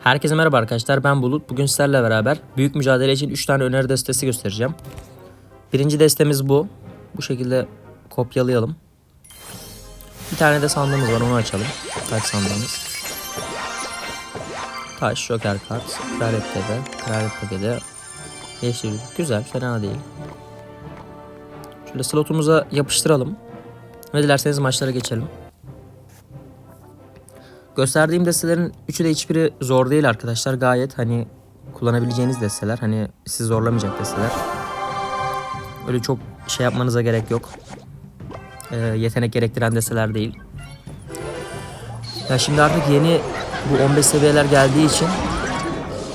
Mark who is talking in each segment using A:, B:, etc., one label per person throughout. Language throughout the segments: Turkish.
A: Herkese merhaba arkadaşlar ben Bulut. Bugün sizlerle beraber büyük mücadele için 3 tane öneri destesi göstereceğim. Birinci destemiz bu. Bu şekilde kopyalayalım. Bir tane de sandığımız var onu açalım. Taş sandığımız. Taş, joker kart, kraliyet tepe, kraliyet tepede. Yeşil, güzel fena değil. Şöyle slotumuza yapıştıralım. Ve dilerseniz maçlara geçelim. Gösterdiğim destelerin üçü de hiçbiri zor değil arkadaşlar. Gayet hani kullanabileceğiniz desteler. Hani sizi zorlamayacak desteler. Öyle çok şey yapmanıza gerek yok. Ee, yetenek gerektiren desteler değil. Ya şimdi artık yeni bu 15 seviyeler geldiği için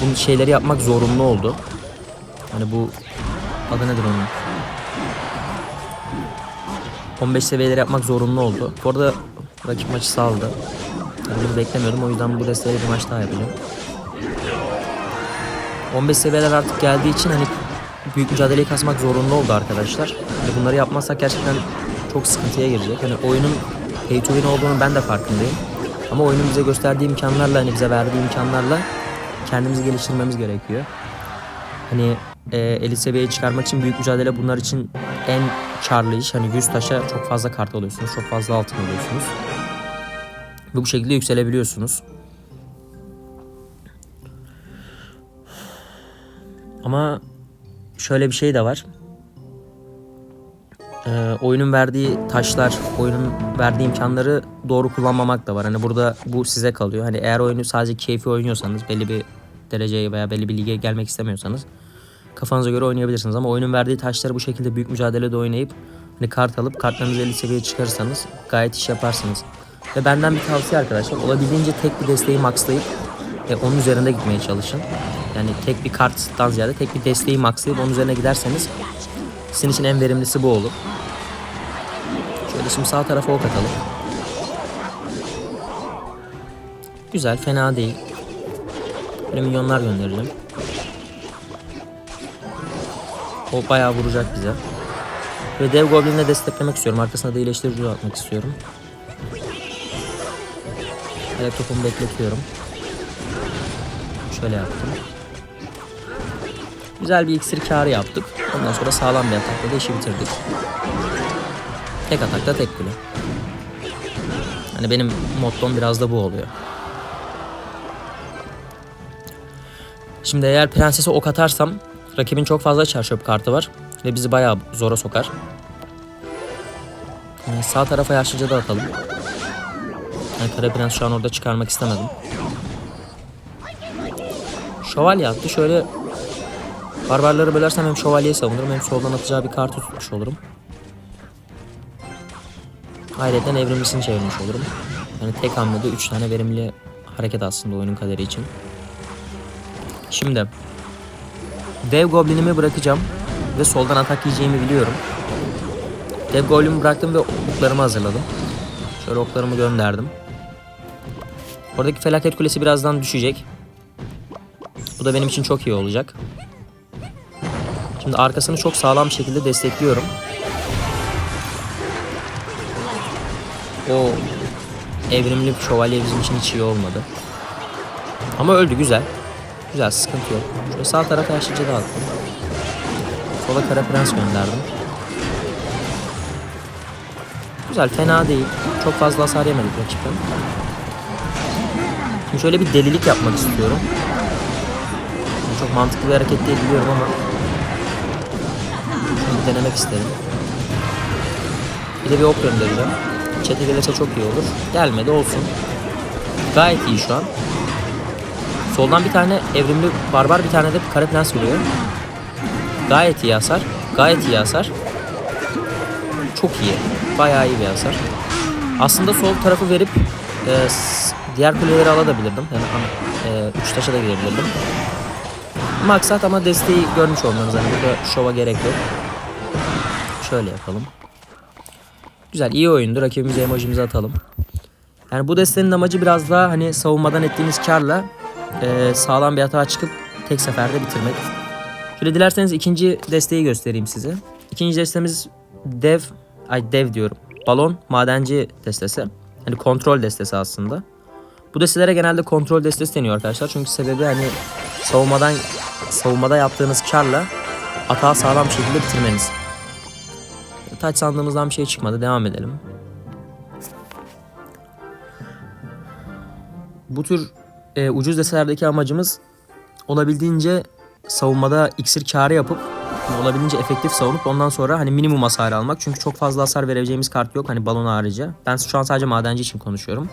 A: bu şeyleri yapmak zorunlu oldu. Hani bu adı nedir onun? 15 seviyeleri yapmak zorunlu oldu. Bu arada rakip maçı saldı. Bunu beklemiyordum o yüzden bu desteğiyle bir maç daha yapacağım. 15 seviyeler artık geldiği için hani büyük mücadeleyi kasmak zorunlu oldu arkadaşlar. Hani bunları yapmazsak gerçekten çok sıkıntıya girecek. Hani oyunun pay to win olduğunu ben de farkındayım. Ama oyunun bize gösterdiği imkanlarla hani bize verdiği imkanlarla kendimizi geliştirmemiz gerekiyor. Hani e, elit seviyeye çıkarmak için büyük mücadele bunlar için en karlı iş. Hani 100 taşa çok fazla kart alıyorsunuz. Çok fazla altın alıyorsunuz. Ve bu şekilde yükselebiliyorsunuz. Ama şöyle bir şey de var. Ee, oyunun verdiği taşlar, oyunun verdiği imkanları doğru kullanmamak da var. Hani burada bu size kalıyor. Hani eğer oyunu sadece keyfi oynuyorsanız, belli bir dereceye veya belli bir lige gelmek istemiyorsanız kafanıza göre oynayabilirsiniz. Ama oyunun verdiği taşları bu şekilde büyük mücadelede oynayıp hani kart alıp kartlarınızı 50 seviyeye çıkarırsanız gayet iş yaparsınız. Ve benden bir tavsiye arkadaşlar olabildiğince tek bir desteği maxlayıp e, onun üzerinde gitmeye çalışın. Yani tek bir karttan ziyade tek bir desteği maxlayıp onun üzerine giderseniz sizin için en verimlisi bu olur. Şöyle şimdi sağ tarafa ok atalım. Güzel, fena değil. Böyle milyonlar göndereceğim. O bayağı vuracak bize. Ve dev goblinle desteklemek istiyorum. Arkasına da iyileştirici atmak istiyorum. Ayak topumu bekletiyorum. Şöyle yaptım. Güzel bir iksir karı yaptık. Ondan sonra sağlam bir atakla da işi bitirdik. Tek atakta tek kule. Hani benim mottom biraz da bu oluyor. Şimdi eğer prensese ok atarsam rakibin çok fazla çarşöp kartı var ve bizi bayağı zora sokar. Sağ tarafa yaşlıca da atalım. Yani Kara Prens şu an orada çıkarmak istemedim. Şövalye attı. Şöyle barbarları bölersem hem şövalyeyi savunurum hem soldan atacağı bir kartı tutmuş olurum. Ayrıca evrimlisini çevirmiş olurum. Yani tek hamlede 3 tane verimli hareket aslında oyunun kaderi için. Şimdi dev goblinimi bırakacağım ve soldan atak yiyeceğimi biliyorum. Dev goblinimi bıraktım ve oklarımı hazırladım. Şöyle oklarımı gönderdim. Oradaki felaket kulesi birazdan düşecek. Bu da benim için çok iyi olacak. Şimdi arkasını çok sağlam şekilde destekliyorum. O evrimli şövalye bizim için hiç iyi olmadı. Ama öldü güzel. Güzel sıkıntı yok. Şöyle sağ tarafa yaşlıca da attım. Sola kara prens gönderdim. Güzel fena değil. Çok fazla hasar yemedik rakipten. Şimdi şöyle bir delilik yapmak istiyorum. Çok mantıklı bir hareket değil biliyorum ama şunu denemek istedim. Bir de bir ok göndereceğim. Çete gelirse çok iyi olur. Gelmedi olsun. Gayet iyi şu an. Soldan bir tane evrimli barbar bir tane de kara prens geliyor. Gayet iyi hasar. Gayet iyi hasar. Çok iyi. Bayağı iyi bir hasar. Aslında sol tarafı verip e, diğer kuleleri alabilirdim. Yani e, üç taşa da gidebilirdim. Maksat ama desteği görmüş olmanız. Hani burada şova gerek yok. Şöyle yapalım. Güzel iyi oyundu. Rakibimize emojimizi atalım. Yani bu destenin amacı biraz daha hani savunmadan ettiğiniz karla e, sağlam bir hata çıkıp tek seferde bitirmek. Şöyle dilerseniz ikinci desteği göstereyim size. İkinci destemiz dev, ay dev diyorum. Balon madenci destesi. Hani kontrol destesi aslında. Bu destelere genelde kontrol destesi deniyor arkadaşlar. Çünkü sebebi hani savunmadan savunmada yaptığınız karla atağı sağlam bir şekilde bitirmeniz. Taç sandığımızdan bir şey çıkmadı. Devam edelim. Bu tür e, ucuz destelerdeki amacımız olabildiğince savunmada iksir karı yapıp olabildiğince efektif savunup ondan sonra hani minimum hasar almak. Çünkü çok fazla hasar verebileceğimiz kart yok hani balon harici. Ben şu an sadece madenci için konuşuyorum.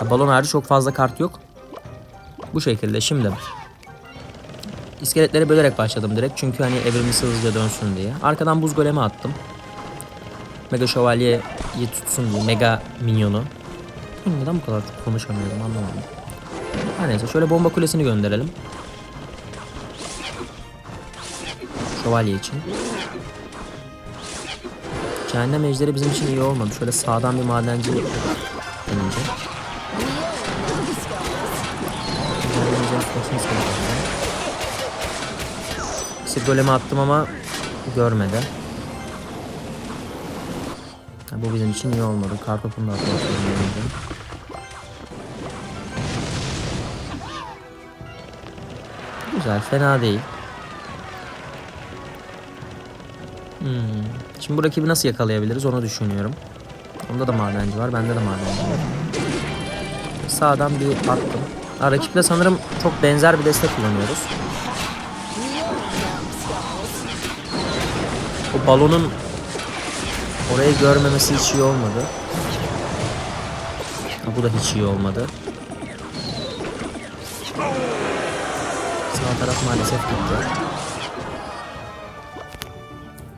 A: Ya, balon harici çok fazla kart yok. Bu şekilde şimdi. İskeletleri bölerek başladım direkt çünkü hani evrimimiz hızlıca dönsün diye. Arkadan buz golemi attım. Mega şövalyeyi tutsun diye. Mega minyonu. Neden bu kadar çok konuşamıyorum anlamadım. Her neyse şöyle bomba kulesini gönderelim. Şövalye için. Cehennem ejderi bizim için iyi olmadı. Şöyle sağdan bir madenci denince. Kesin sevdim. İksir golemi attım ama görmedi. Bu bizim için iyi olmadı. Kartopunu da. Güzel, fena değil. Hmm. Şimdi bu rakibi nasıl yakalayabiliriz onu düşünüyorum. Onda da madenci var, bende de madenci var. Sağdan bir attım. Ha, rakiple sanırım çok benzer bir destek kullanıyoruz. O balonun orayı görmemesi hiç iyi olmadı. Ha, bu da hiç iyi olmadı. Sağ taraf maalesef gitti.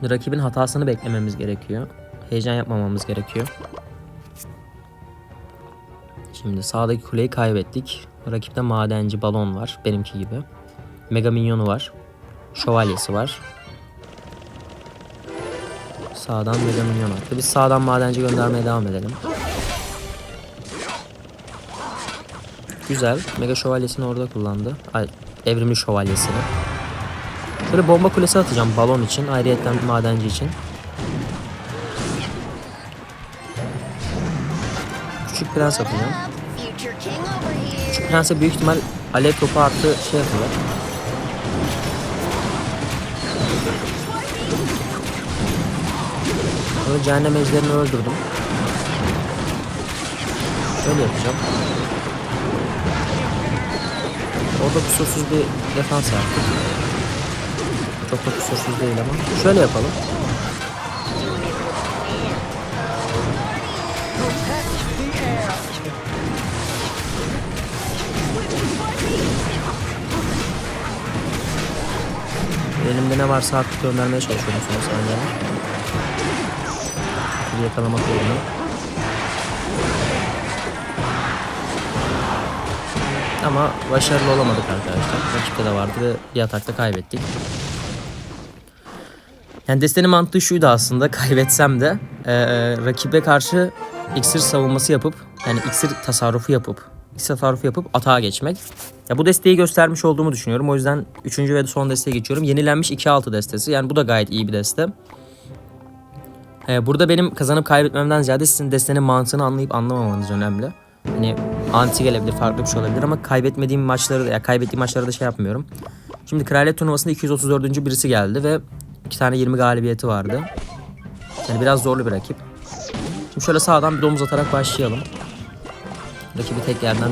A: Rakibin hatasını beklememiz gerekiyor. Heyecan yapmamamız gerekiyor. Şimdi sağdaki kuleyi kaybettik. Rakipte madenci balon var. Benimki gibi. Mega minyonu var. Şövalyesi var. Sağdan mega minyon attı. Biz sağdan madenci göndermeye devam edelim. Güzel. Mega şövalyesini orada kullandı. Ay, evrimli şövalyesini. Şöyle bomba kulesi atacağım balon için. Ayrıyetten madenci için. Küçük prens atacağım. Küçük prense büyük ihtimal alev topu şey yapacak. Böyle cehennem ejderini öldürdüm. Şöyle yapacağım. Orada kusursuz bir defans yaptık. Çok da kusursuz değil ama. Şöyle yapalım. Elimde ne varsa artık göndermeye çalışıyorum son saniye. Bir yakalamak uğruna. Ama başarılı olamadık arkadaşlar. Rakipte de vardı ve bir atakta kaybettik. Yani destenin mantığı şuydu aslında kaybetsem de eee, rakibe karşı iksir savunması yapıp yani iksir tasarrufu yapıp iksir tasarrufu yapıp atağa geçmek. Ya bu desteği göstermiş olduğumu düşünüyorum. O yüzden 3. ve son desteğe geçiyorum. Yenilenmiş 2-6 destesi. Yani bu da gayet iyi bir deste. Ee, burada benim kazanıp kaybetmemden ziyade sizin destenin mantığını anlayıp anlamamanız önemli. Hani anti gelebilir, farklı bir şey olabilir ama kaybetmediğim maçları da, ya kaybettiğim maçları da şey yapmıyorum. Şimdi Kraliyet turnuvasında 234. birisi geldi ve iki tane 20 galibiyeti vardı. Yani biraz zorlu bir rakip. Şimdi şöyle sağdan bir domuz atarak başlayalım. Rakibi tek yerden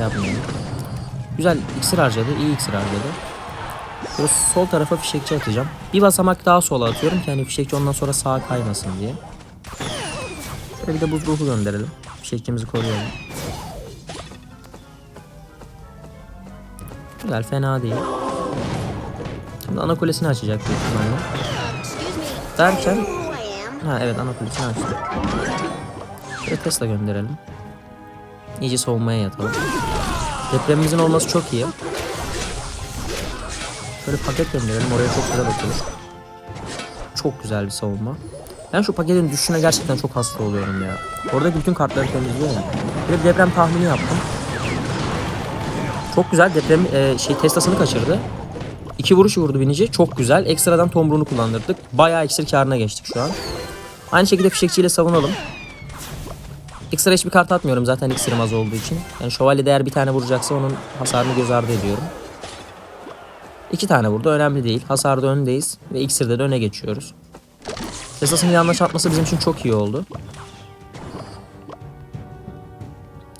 A: şey yapmayalım. Güzel iksir harcadı, iyi iksir harcadı. Böyle sol tarafa fişekçi atacağım. Bir basamak daha sola atıyorum ki hani fişekçi ondan sonra sağa kaymasın diye. Şöyle bir de buz ruhu gönderelim. Fişekçimizi koruyalım. Güzel fena değil. Şimdi ana kulesini açacak büyük ihtimalle. Derken ha evet ana kulesini açtı. Şöyle Tesla gönderelim. İyice soğumaya yatalım. Depremimizin olması çok iyi. Şöyle paket gönderelim. Oraya çok güzel oturur. Çok güzel bir savunma. Ben şu paketin düşüşüne gerçekten çok hasta oluyorum ya. Oradaki bütün kartları temizliyor ya. Bir de deprem tahmini yaptım. Çok güzel deprem e, şey Tesla'sını kaçırdı. İki vuruş vurdu binici. Çok güzel. Ekstradan tomruğunu kullandırdık. Bayağı iksir karına geçtik şu an. Aynı şekilde fişekçiyle savunalım. Ekstra hiçbir kart atmıyorum zaten iksirim az olduğu için. Yani şövalye değer bir tane vuracaksa onun hasarını göz ardı ediyorum. İki tane vurdu önemli değil. Hasarda öndeyiz ve iksirde de öne geçiyoruz. Teslas'ın yanlış atması bizim için çok iyi oldu.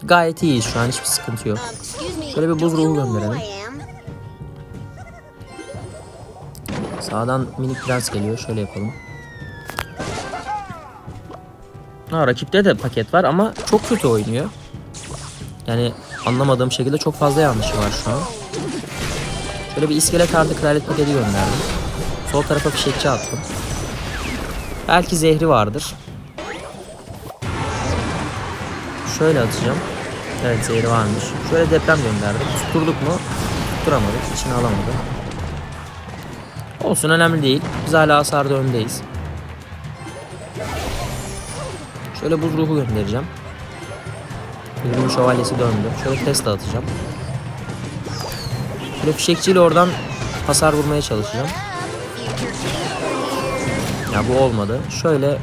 A: Gayet iyiyiz şu an hiçbir sıkıntı yok. Şöyle bir buz ruhu gönderelim. Sağdan minik prens geliyor. Şöyle yapalım. Ha, rakipte de paket var ama çok kötü oynuyor. Yani anlamadığım şekilde çok fazla yanlışı var şu an. Şöyle bir iskelet artı kraliyet paketi gönderdim. Sol tarafa fişekçi attım. Belki zehri vardır. Şöyle atacağım. Evet zehri varmış. Şöyle deprem gönderdim. Tutturduk mu? Tutturamadık. İçine alamadım. Olsun önemli değil. Biz hala hasarda öndeyiz. Şöyle buz ruhu göndereceğim. Yürüyün şövalyesi döndü. Şöyle Tesla atacağım. Şöyle fişekçiyle oradan hasar vurmaya çalışacağım. Ya bu olmadı. Şöyle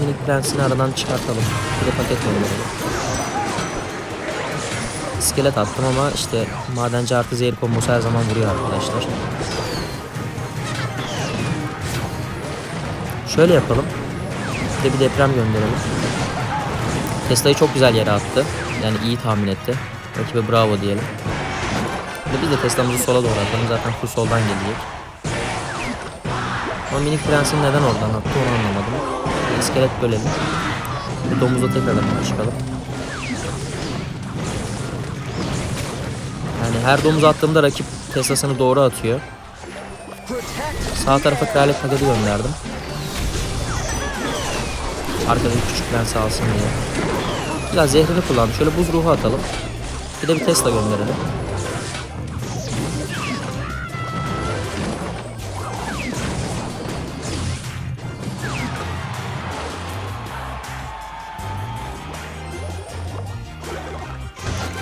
A: minik prensini aradan çıkartalım. Bir de paket gönderelim. İskelet attım ama işte madenci artı zehir kombosu her zaman vuruyor arkadaşlar. Şöyle yapalım. Bir de bir deprem gönderelim. Tesla'yı çok güzel yere attı. Yani iyi tahmin etti. Rakibe bravo diyelim. Ve biz de Tesla'mızı sola doğru atalım. Zaten full soldan gelecek. Ama minik prensin neden oradan attı onu anlamadım. Bir iskelet bölelim. Bir domuzla tekrardan çıkalım. Yani her domuz attığımda rakip Tesla'sını doğru atıyor. Sağ tarafa kraliyet paketi gönderdim. Arkadaki küçük prens alsın diye. Biraz zehrini kullandım. Şöyle buz ruhu atalım. Bir de bir Tesla gönderelim.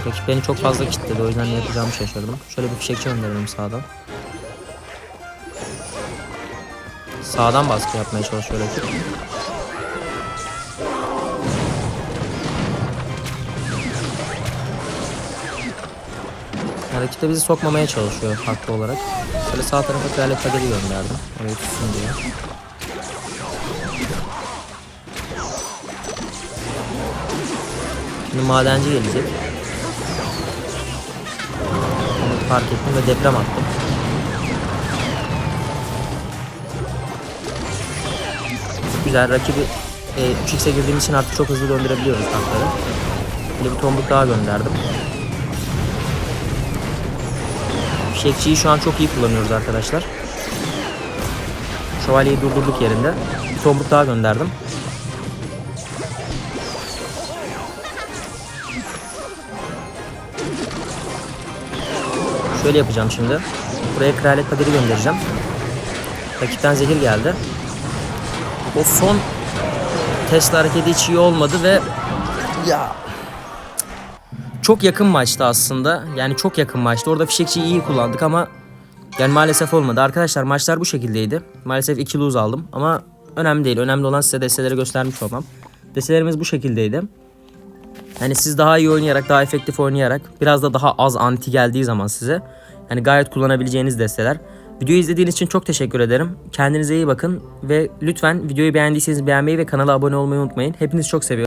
A: Rakip beni çok fazla kilitledi o yüzden ne yapacağımı şaşırdım. Şöyle bir fişekçi gönderelim sağdan. Sağdan baskı yapmaya çalışıyor rakip. Yani rakip bizi sokmamaya çalışıyor haklı olarak. Şöyle sağ tarafa kraliyet kaderi gönderdim. Orayı tutsun diye. Şimdi madenci gelecek. Onu fark ettim ve deprem attım. Güzel rakibi e, 3x'e girdiğim için artık çok hızlı döndürebiliyoruz tankları. Bir tombuk daha gönderdim. Fişekçiyi şu an çok iyi kullanıyoruz arkadaşlar. Şövalyeyi durdurduk yerinde. Bir tombuk daha gönderdim. Şöyle yapacağım şimdi. Buraya kraliyet kaderi göndereceğim. Rakipten zehir geldi. O son Tesla hareketi hiç iyi olmadı ve ya çok yakın maçtı aslında. Yani çok yakın maçtı. Orada fişekçiyi iyi kullandık ama yani maalesef olmadı. Arkadaşlar maçlar bu şekildeydi. Maalesef 2 lose aldım ama önemli değil. Önemli olan size desteleri göstermiş olmam. Destelerimiz bu şekildeydi. Yani siz daha iyi oynayarak, daha efektif oynayarak, biraz da daha az anti geldiği zaman size yani gayet kullanabileceğiniz desteler. Videoyu izlediğiniz için çok teşekkür ederim. Kendinize iyi bakın ve lütfen videoyu beğendiyseniz beğenmeyi ve kanala abone olmayı unutmayın. Hepinizi çok seviyorum.